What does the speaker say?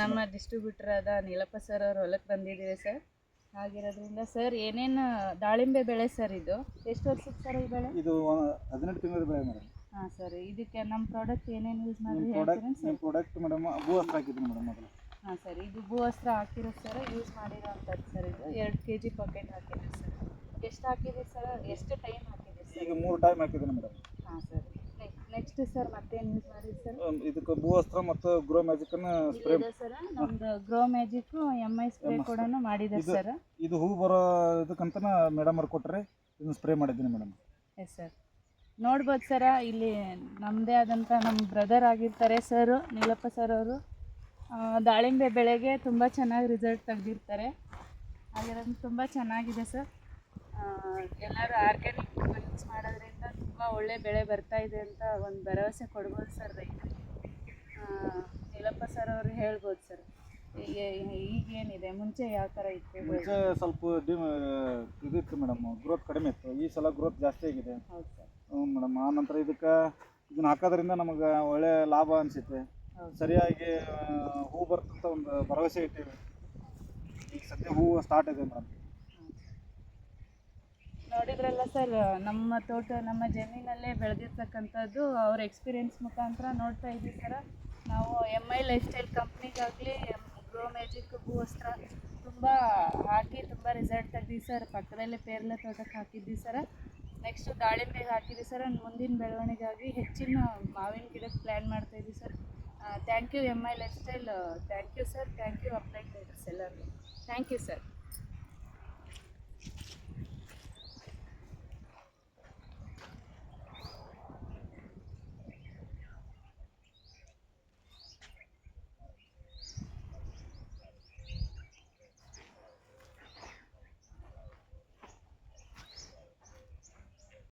ನಮ್ಮ ಡಿಸ್ಟ್ರಿಬ್ಯೂಟರ್ ಆದ ನೀಲಪ್ಪ ಸರ್ ಅವ್ರ ಹೊಲಕ್ಕೆ ಬಂದಿದ್ದೀವಿ ಸರ್ ಹಾಗಿರೋದ್ರಿಂದ ಸರ್ ಏನೇನು ದಾಳಿಂಬೆ ಬೆಳೆ ಸರ್ ಇದು? ಎಷ್ಟು ವರ್ಷದ ಸರ್ ಈ ಬೆಳೆ? ಇದು ಹದಿನೆಂಟು ತಿಂಗಳ ಬೆಳೆ ಮೇಡಮ್ ಹಾಂ ಸರ್ ಇದಕ್ಕೆ ನಮ್ಮ ಪ್ರಾಡಕ್ಟ್ ಏನೇನು ಯೂಸ್ ಮಾಡಿ ಪ್ರಾಡಕ್ಟ್ ಪ್ರಾಡಕ್ಟ್ ಮೇಡಮ್ ಭೂ ಅಸ್ತ್ರ ಹಾಕಿದ್ದೀನಿ ಮೇಡಮ್ ಮೊದಲು. ಹಾಂ ಸರ್ ಇದು ಭೂ ಅಸ್ತ್ರ ಹಾಕಿರೋದು ಸರ್ ಯೂಸ್ ಮಾಡಿರೋಂಥದ್ದು ಸರ್ ಇದು. ಎರಡು ಕೆ ಜಿ ಪಾಕೆಟ್ ಹಾಕಿದ್ದೀವಿ ಸರ್ ಎಷ್ಟು ಹಾಕಿದ್ದೀವಿ ಸರ್ ಎಷ್ಟು ಟೈಮ್ ಹಾಕಿದ್ದೀವಿ ಸರ್ ಈಗ ಮೂರು ಟೈಮ್ ಹಾಕಿದ್ದೀನಿ ಮೇಡಮ್ ಹಾಂ ಸರ್ ನೆಕ್ಸ್ಟ್ ಸರ್ ಮತ್ತೇನು ಯೂಸ್ ಮಾಡಿ ಸರ್ ಇದಕ್ಕೆ ಭೂ ವಸ್ತ್ರ ಮತ್ತು ಗ್ರೋ ಮ್ಯಾಜಿಕನ್ನು ಸ್ಪ್ರೇ ಇದೆ ಸರ್ ನಮ್ದು grow magic M I spray ಕೂಡ ಮಾಡಿದೆ ಸರ್ ಇದು ಹೂ ಬರೋ ಇದಕ್ಕಂತನ ಮೇಡಮ್ ಅವ್ರು ಕೊಟ್ಟರೆ ಇದನ್ನು ಸ್ಪ್ರೇ ಮಾಡಿದ್ದೀನಿ ಮೇಡಮ್ ಎಸ್ ಸರ್ ನೋಡ್ಬೋದು ಸರ ಇಲ್ಲಿ ನಮ್ಮದೇ ಆದಂಥ ನಮ್ಮ ಬ್ರದರ್ ಆಗಿರ್ತಾರೆ ಸರ್ ನೀಲಪ್ಪ ಸರ್ ಅವರು. ದಾಳಿಂಬೆ ಬೆಳೆಗೆ ತುಂಬ ಚೆನ್ನಾಗಿ ರಿಸಲ್ಟ್ ತೆಗೆದಿರ್ತಾರೆ. ಹಾಗಿರೋದು ತುಂಬ ಚೆನ್ನಾಗಿದೆ ಸರ್ ಎಲ್ಲರೂ ಆರ್ಗ್ಯಾನಿಕ್ ಯೂಸ್ ಮಾಡೋದ್ರಿಂದ ತುಂಬ ಒಳ್ಳೆ ಬೆಳೆ ಬರ್ತಾ ಇದೆ ಅಂತ ಒಂದು ಭರವಸೆ ಕೊಡ್ಬೋದು ಸರ್ ರೈತರಿಗೆ ನೀಲಪ್ಪ ಸರ್ ಅವರು ಹೇಳ್ಬೋದು ಸರ್. ಈಗ ಈಗೇನಿದೆ ಮುಂಚೆ ಯಾವ ಥರ ಇತ್ತು? ಮುಂಚೆ ಸ್ವಲ್ಪ ಡಿ ಇದಿತ್ತು ಮೇಡಮ್ ಗ್ರೋತ್ ಕಡಿಮೆ ಇತ್ತು. ಈ ಸಲ ಗ್ರೋತ್ ಜಾಸ್ತಿ ಆಗಿದೆ. ಹೌದು ಸರ್. ಹ್ಞೂ ಮೇಡಮ್ ಆ ನಂತರ ಇದಕ್ಕೆ ಇದನ್ನ ಹಾಕೋದ್ರಿಂದ ನಮಗೆ ಒಳ್ಳೆ ಲಾಭ ಅನಿಸುತ್ತೆ. ಸರಿಯಾಗಿ ಹೂ ಬರ್ತಂತ ಒಂದು ಭರವಸೆ ಇಟ್ಟಿವಿ. ಈಗ ಸದ್ಯ ಹೂವು ಸ್ಟಾರ್ಟ್ ಇದೆ ಮೇಡಮ್ ನೋಡಿದ್ರಲ್ಲ ಸರ್, ನಮ್ಮ ತೋಟ, ನಮ್ಮ ಜಮೀನಲ್ಲೇ ಬೆಳೆದಿರ್ತಕ್ಕಂಥದ್ದು ಅವ್ರ ಎಕ್ಸ್ಪೀರಿಯನ್ಸ್ ಮುಖಾಂತರ ನೋಡ್ತಾ ಇದ್ದೀವಿ ಸರ. ನಾವು ಎಂ ಐ ಲೈಫ್ ಸ್ಟೈಲ್ ಕಂಪ್ನಿಗಾಗಲಿ ಗ್ರೋ ಮ್ಯಾಜಿಕ್ ಭೂವಸ್ತ್ರ ತುಂಬ ಹಾಕಿ, ತುಂಬ ರಿಸಲ್ಟ್ ತೆಗ್ದೀವಿ ಸರ್. ಪಕ್ಕದಲ್ಲೇ ಪೇರ್ಲೆ ತೋಟಕ್ಕೆ ಹಾಕಿದ್ವಿ ಸರ. ನೆಕ್ಸ್ಟ್ ದಾಳಿಂಬೆಗೆ ಹಾಕಿದ್ವಿ ಸರ್. ಮುಂದಿನ ಬೆಳವಣಿಗೆಗಾಗಿ ಹೆಚ್ಚಿನ ಮಾವಿನ ಗಿಡಕ್ಕೆ ಪ್ಲ್ಯಾನ್ ಮಾಡ್ತಾ ಇದ್ದೀವಿ sir. Thank you M I lifestyle thank you sir thank you apply ಎಲ್ಲರಿಗೂ. Thank you sir